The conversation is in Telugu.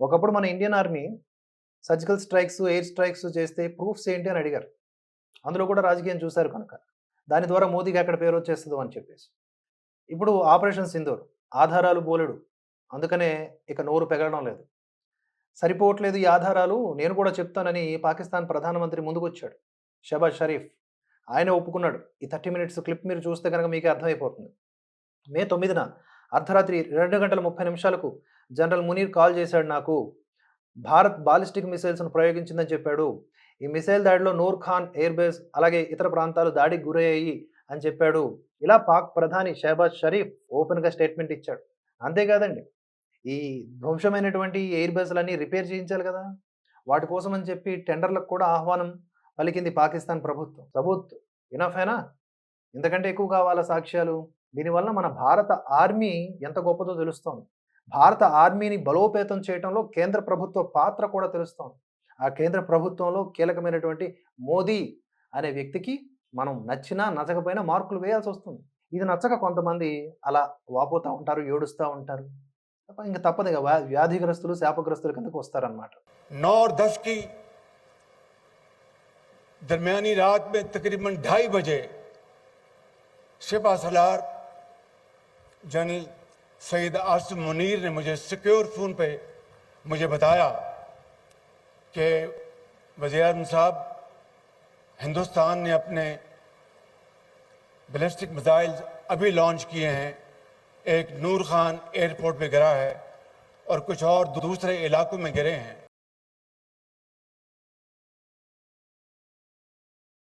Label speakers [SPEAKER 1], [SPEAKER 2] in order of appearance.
[SPEAKER 1] ఒకప్పుడు మన Indian army surgical strikes air strikes చేస్తే ప్రూఫ్స్ ఏంటి అని అడిగారు. అందులో కూడా రాజకీయం చూశారు కనుక. దాని ద్వారా మోదీకి ఎక్కడ పేరు వచ్చేస్తుందో అని చెప్పేసి. ఇప్పుడు ఆపరేషన్ సింధూర్ ఆధారాలు బోలెడు. అందుకనే ఇక నోరు పెగలడం లేదు. సరిపోవట్లేదు ఈ ఆధారాలు నేను కూడా చెప్తానని పాకిస్తాన్ ప్రధానమంత్రి ముందుకొచ్చాడు. షబాజ్ షరీఫ్. ఆయన ఒప్పుకున్నాడు. ఈ థర్టీ మినిట్స్ క్లిప్ మీరు చూస్తే కనుక మీకే అర్థమైపోతుంది. మే తొమ్మిదిన అర్ధరాత్రి రెండు గంటల ముప్పై నిమిషాలకు జనరల్ మునీర్ కాల్ చేశాడు నాకు. భారత్ బాలిస్టిక్ మిసైల్స్ను ప్రయోగించిందని చెప్పాడు. ఈ మిసైల్ దాడిలో నూర్ ఖాన్ ఎయిర్ బేస్ అలాగే ఇతర ప్రాంతాలు దాడికి గురయ్యాయి అని చెప్పాడు. ఇలా పాక్ ప్రధాని షహబాజ్ షరీఫ్ ఓపెన్గా స్టేట్మెంట్ ఇచ్చాడు. అంతేకాదండి ఈ ధ్వంసమైనటువంటి ఎయిర్ బేస్లన్నీ రిపేర్ చేయించాలి కదా. వాటి కోసం అని చెప్పి టెండర్లకు కూడా ఆహ్వానం పలికింది పాకిస్తాన్ ప్రభుత్వం. సబూత్ ఇనఫేనా ఇంతకంటే ఎక్కువ కావాలా సాక్ష్యాలు? దీనివల్ల మన భారత ఆర్మీ ఎంత గొప్పదో తెలుస్తోంది భారత ఆర్మీని బలోపేతం చేయడంలో కేంద్ర ప్రభుత్వ పాత్ర కూడా తెలుస్తోంది ఆ కేంద్ర ప్రభుత్వంలో కీలకమైనటువంటి మోదీ అనే వ్యక్తికి మనం నచ్చినా నచ్చకపోయినా మార్కులు వేయాల్సి వస్తుంది ఇది నచ్చక కొంతమంది అలా వాపోతూ ఉంటారు ఏడుస్తూ ఉంటారు తప్ప ఇంకా తప్పదు ఇక వ్యా- వ్యాధిగ్రస్తులు శాపగ్రస్తుల కిందకు వస్తారనమాట
[SPEAKER 2] नौ और दस की दरमियानी रात में तकरीबन ढाई बजे सिपा सलार جنرل سید آصم منیر نے مجھے سیکیور فون پہ مجھے بتایا کہ وزیر اعظم صاحب، ہندوستان نے اپنے بلسٹک میزائل ابھی لانچ کیے ہیں۔ ایک نور خان ایئرپورٹ پہ گرا ہے اور کچھ اور دوسرے علاقوں میں گرے ہیں۔